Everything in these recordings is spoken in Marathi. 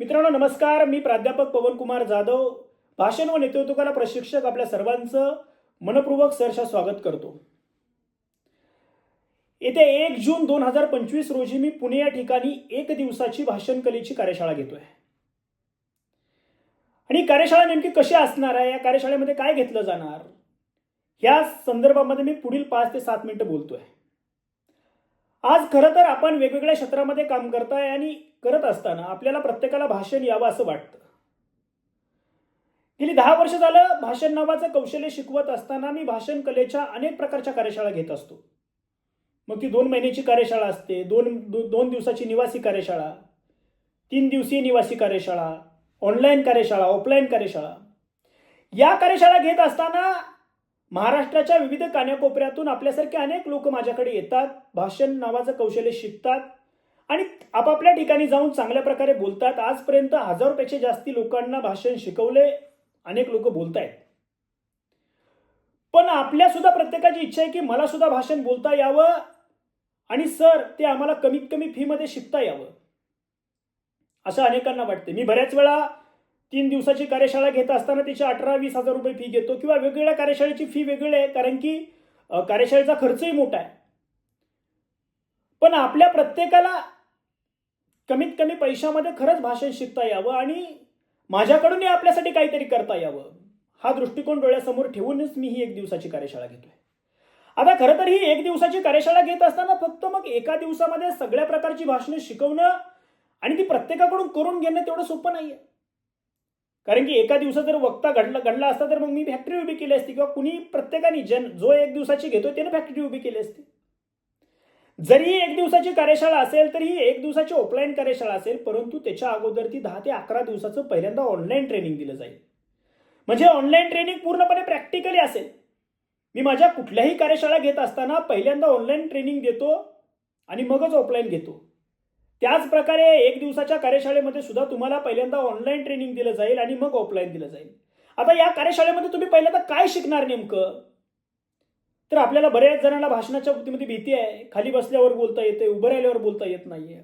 मित्रांनो नमस्कार. मी प्राध्यापक पवनकुमार जाधव. भाषण व नेतृत्वकाला प्रशिक्षक आपल्या सर्वांचं मनपूर्वक सहर्ष स्वागत करतो. येत्या एक जून दोन हजार पंचवीस रोजी मी पुणे या ठिकाणी एक दिवसाची भाषण कलेची कार्यशाळा घेतोय. आणि कार्यशाळा नेमकी कशी असणार आहे? या कार्यशाळेमध्ये काय घेतलं जाणार? या संदर्भामध्ये मी पुढील पाच ते सात मिनिटं बोलतोय. आज खरं तर आपण वेगवेगळ्या क्षेत्रामध्ये काम करताय आणि करत असताना आपल्याला प्रत्येकाला भाषण यावं असं वाटतं. गेली दहा वर्ष झालं भाषण नावाचं कौशल्य शिकवत असताना मी भाषण कलेच्या अनेक प्रकारच्या कार्यशाळा घेत असतो. मग ती दोन महिन्याची कार्यशाळा असते दोन दो, दोन दिवसाची निवासी कार्यशाळा तीन दिवसीय निवासी कार्यशाळा ऑनलाईन कार्यशाळा ऑफलाईन कार्यशाळा. या कार्यशाळा घेत असताना महाराष्ट्राच्या विविध कान्याकोपऱ्यातून आपल्यासारखे अनेक लोक माझ्याकडे येतात भाषण नावाचं कौशल्य शिकतात आणि आपापल्या ठिकाणी जाऊन चांगल्या प्रकारे बोलतात. आजपर्यंत हजारोपेक्षा जास्ती लोकांना भाषण शिकवले. अनेक लोक बोलतायत. पण आपल्या सुद्धा प्रत्येकाची इच्छा आहे की मला सुद्धा भाषण बोलता यावं आणि सर ते आम्हाला कमीत कमी फीमध्ये शिकता यावं. असं अनेकांना वाटते. मी बऱ्याच वेळा तीन दिवसाची कार्यशाळा घेत असताना तिची अठरा वीस हजार रुपये फी घेतो किंवा वेगवेगळ्या कार्यशाळेची फी वेगळी आहे कारण की कार्यशाळेचा खर्चही मोठा आहे. पण आपल्या प्रत्येकाला कमीत कमी पैशामध्ये खरंच भाषण शिकता यावं आणि माझ्याकडूनही आपल्यासाठी काहीतरी करता यावं. हा दृष्टिकोन डोळ्यासमोर ठेवूनच मी ही एक दिवसाची कार्यशाळा घेतोय. आता खरं तर ही एक दिवसाची कार्यशाळा घेत असताना फक्त मग एका दिवसामध्ये सगळ्या प्रकारची भाषणं शिकवणं आणि ती प्रत्येकाकडून करून घेणं तेवढं सोपं नाहीये. कारण की एका दिवसात जर वक्ता घडला घडला असता तर मग मी फॅक्टरी उभी केली असती किंवा कुणी प्रत्येकाने जन जो एक दिवसाची घेतो त्याने फॅक्टरी उभी केली असती. जरी एक दिवसाची कार्यशाळा असेल तर ही एक दिवसाची ऑफलाईन कार्यशाळा असेल परंतु त्याच्या अगोदर ती दहा ते अकरा दिवसाचं पहिल्यांदा ऑनलाईन ट्रेनिंग दिलं जाईल. म्हणजे ऑनलाईन ट्रेनिंग पूर्णपणे प्रॅक्टिकली असेल. मी माझ्या कुठल्याही कार्यशाळा घेत असताना पहिल्यांदा ऑनलाईन ट्रेनिंग देतो आणि मगच ऑफलाईन घेतो. त्याच प्रकारे एक दिवसाच्या कार्यशाळेमध्ये सुद्धा तुम्हाला पहिल्यांदा ऑनलाईन ट्रेनिंग दिलं जाईल आणि मग ऑफलाईन दिलं जाईल. आता या कार्यशाळेमध्ये तुम्ही पहिल्यांदा काय शिकणार नेमकं? तर आपल्याला बऱ्याच जणांना भाषणाच्या बाबतीमध्ये भीती आहे. खाली बसल्यावर बोलता येते उभं राहिल्यावर बोलता येत नाहीये.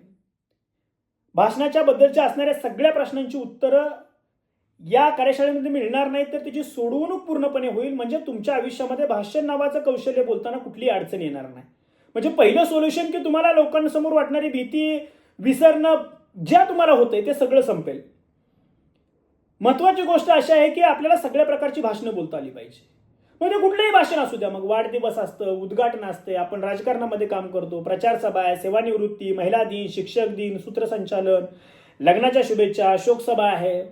भाषणाच्या बद्दलच्या असणाऱ्या सगळ्या प्रश्नांची उत्तरं या कार्यशाळेमध्ये मिळणार नाहीत तर त्याची सोडवणूक पूर्णपणे होईल. म्हणजे तुमच्या आयुष्यामध्ये भाषण नावाचं कौशल्य बोलताना कुठलीही अडचण येणार नाही. म्हणजे पहिलं सोल्युशन की तुम्हाला लोकांसमोर वाटणारी भीती विसरणं ज्या तुम्हाला होतंय ते सगळं संपेल. महत्वाची गोष्ट अशी आहे की आपल्याला सगळ्या प्रकारची भाषणं बोलता आली पाहिजे. म्हणजे कुठलंही भाषण असू द्या मग वाढदिवस असतं उद्घाटन असते आपण राजकारणामध्ये काम करतो प्रचार सभा आहे सेवानिवृत्ती महिला दिन शिक्षक दिन सूत्रसंचालन लग्नाच्या शुभेच्छा शोकसभा आहे.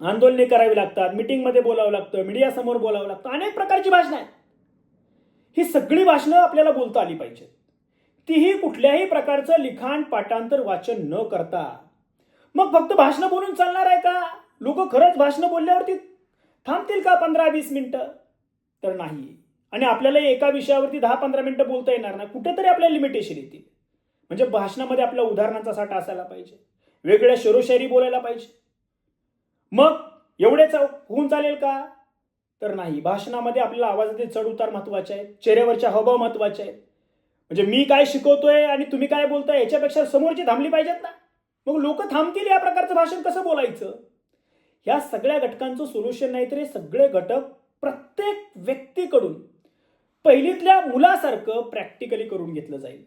आंदोलने करावी लागतात मिटिंगमध्ये बोलावं लागतं मीडियासमोर बोलावं लागतं अनेक प्रकारची भाषणं आहेत. ही सगळी भाषणं आपल्याला बोलता आली पाहिजेत. तीही कुठल्याही प्रकारचं लिखाण पाठांतर वाचन न करता. मग फक्त भाषणं बोलून चालणार आहे का? लोक खरंच भाषणं बोलल्यावरती थांबतील का पंधरा वीस मिनिटं? तर नाही. आणि आपल्याला एका विषयावरती दहा पंधरा मिनिटं बोलता येणार नाही. कुठेतरी आपल्याला लिमिटेशन येतील. म्हणजे भाषणामध्ये आपल्या उदाहरणाचा साठा असायला पाहिजे. वेगळ्या शरोशायरी बोलायला पाहिजे. मग एवढेच होऊन चालेल का? तर नाही. भाषणामध्ये आपल्याला आवाजाचे चढउतार महत्त्वाचे आहेत. चेहऱ्यावरच्या हावभाव महत्त्वाचे आहेत. म्हणजे मी काय शिकवतोय आणि तुम्ही काय बोलताय याच्यापेक्षा समोरची थांबली पाहिजेत ना. मग लोक थांबतील या प्रकारचं भाषण कसं बोलायचं? ह्या सगळ्या घटकांचं सोल्युशन नाही तर हे सगळे घटक प्रत्येक व्यक्तीकडून पहिलीतल्या मुलासारखं प्रॅक्टिकली करून घेतलं जाईल.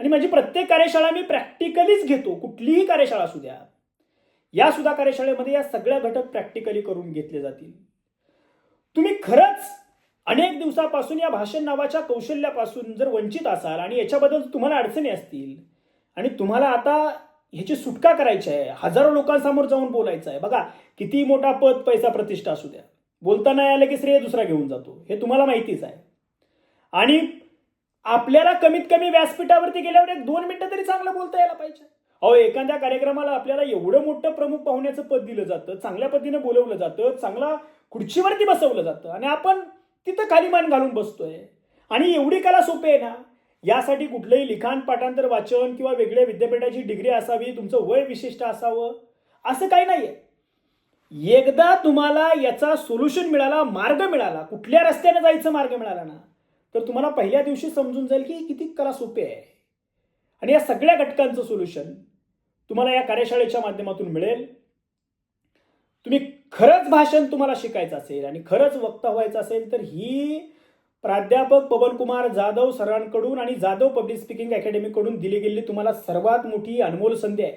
आणि माझी प्रत्येक कार्यशाळा मी प्रॅक्टिकलीच घेतो कुठलीही कार्यशाळा असू द्या. या सुद्धा कार्यशाळेमध्ये या सगळ्या घटक प्रॅक्टिकली करून घेतले जातील. तुम्ही खरंच अनेक दिवसापासून या भाषण नावाच्या कौशल्यापासून जर वंचित असाल आणि याच्याबद्दल तुम्हाला अडचणी असतील आणि तुम्हाला आता ह्याची सुटका करायची आहे हजारो लोकांसमोर जाऊन बोलायचं आहे बघा किती मोठा पद पैसा प्रतिष्ठा असू द्या. बोलता नाही आलं की श्रेय दुसरा घेऊन जातो. हे तुम्हाला माहितीच आहे. आणि आपल्याला कमीत कमी व्यासपीठावरती गेल्यावर एक दोन मिनिटं तरी चांगलं बोलता यायला पाहिजे. अहो एखाद्या कार्यक्रमाला आपल्याला एवढं मोठं प्रमुख पाहुण्याचं पद दिलं जातं चांगल्या पद्धतीने बोलवलं जातं चांगला खुर्चीवरती बसवलं जातं आणि आपण तिथं खाली मान घालून बसतोय. आणि एवढी कला सोपी आहे ना यासाठी कुठलंही लिखाण पाठांतर वाचन किंवा वेगळ्या विद्यापीठाची डिग्री असावी तुमचं वय विशिष्ट असावं असं काही नाहीये. एकदा तुम्हाला याचा सोल्युशन मिळाला मार्ग मिळाला कुठल्या रस्त्याने जायचं मार्ग मिळाला ना तर तुम्हाला पहिल्या दिवशी समजून जाईल की किती कला सोपी आहे. आणि या सगळ्या घटकांचं सोल्युशन तुम्हाला या कार्यशाळेच्या माध्यमातून मिळेल. तुम्ही खरंच भाषण तुम्हाला शिकायचं असेल आणि खरंच वक्ता व्हायचं असेल तर ही प्राध्यापक पवनकुमार जाधव सरांकडून आणि जाधव पब्लिक स्पीकिंग अकॅडमीकडून दिली गेलेली तुम्हाला सर्वात मोठी अनमोल संधी आहे.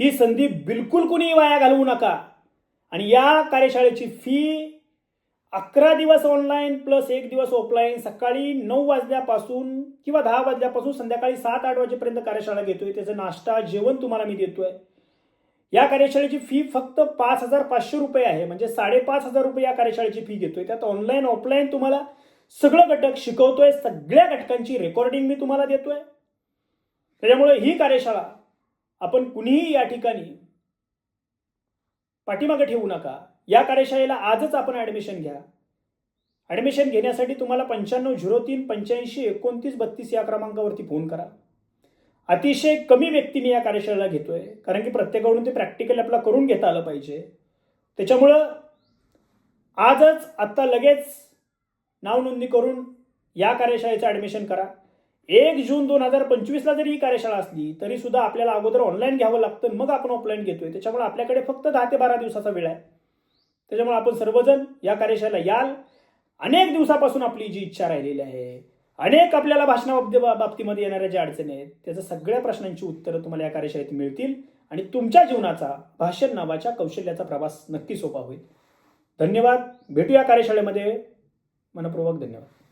ही संधी बिलकुल कुणी वाया घालवू नका. आणि या कार्यशाळेची फी अकरा दिवस ऑनलाईन प्लस एक दिवस ऑफलाईन सकाळी नऊ वाजल्यापासून किंवा दहा वाजल्यापासून संध्याकाळी सात आठ वाजेपर्यंत कार्यशाळा घेतोय. त्याचं नाश्ता जेवण तुम्हाला मी देतोय. या कार्यशाळेची फी फक्त पाच हजार पाचशे रुपये आहे. म्हणजे साडेपाच हजार रुपये या कार्यशाळेची फी घेतोय. त्यात ऑनलाईन ऑफलाईन तुम्हाला सगळं घटक शिकवतोय. सगळ्या घटकांची रेकॉर्डिंग मी तुम्हाला देतोय. त्याच्यामुळे ही कार्यशाळा आपण कुणीही या ठिकाणी पाठीमागे ठेवू नका. या कार्यशाळेला आजच आपण ॲडमिशन घ्या. ॲडमिशन घेण्यासाठी तुम्हाला पंच्याण्णव झिरो तीन पंच्याऐंशी एकोणतीस बत्तीस या क्रमांकावरती फोन करा. अतिशय कमी व्यक्ती मी या कार्यशाळेला घेतोय कारण की प्रत्येकाकडून ते प्रॅक्टिकल आपला करून घेता आलं पाहिजे. त्याच्यामुळं आजच आत्ता लगेच नाव नोंदणी करून या कार्यशाळेचं ॲडमिशन करा. एक जून दोन हजार पंचवीसला जरी ही कार्यशाळा असली तरी सुद्धा आपल्याला अगोदर ऑनलाईन घ्यावं लागतं मग आपण ऑफलाईन घेतोय. त्याच्यामुळे आपल्याकडे फक्त दहा ते बारा दिवसाचा वेळ आहे. त्याच्यामुळे आपण सर्वजण या कार्यशाळेला याल. अनेक दिवसापासून आपली जी इच्छा राहिलेली आहे अनेक आपल्याला भाषणा बाबतीमध्ये येणाऱ्या ज्या अडचणी आहेत त्याच्या सगळ्या प्रश्नांची उत्तरं तुम्हाला या कार्यशाळेत मिळतील आणि तुमच्या जीवनाचा भाषण नावाच्या कौशल्याचा प्रवास नक्की सोपा होईल. धन्यवाद. भेटूया कार्यशाळेमध्ये. मनपूर्वक धन्यवाद.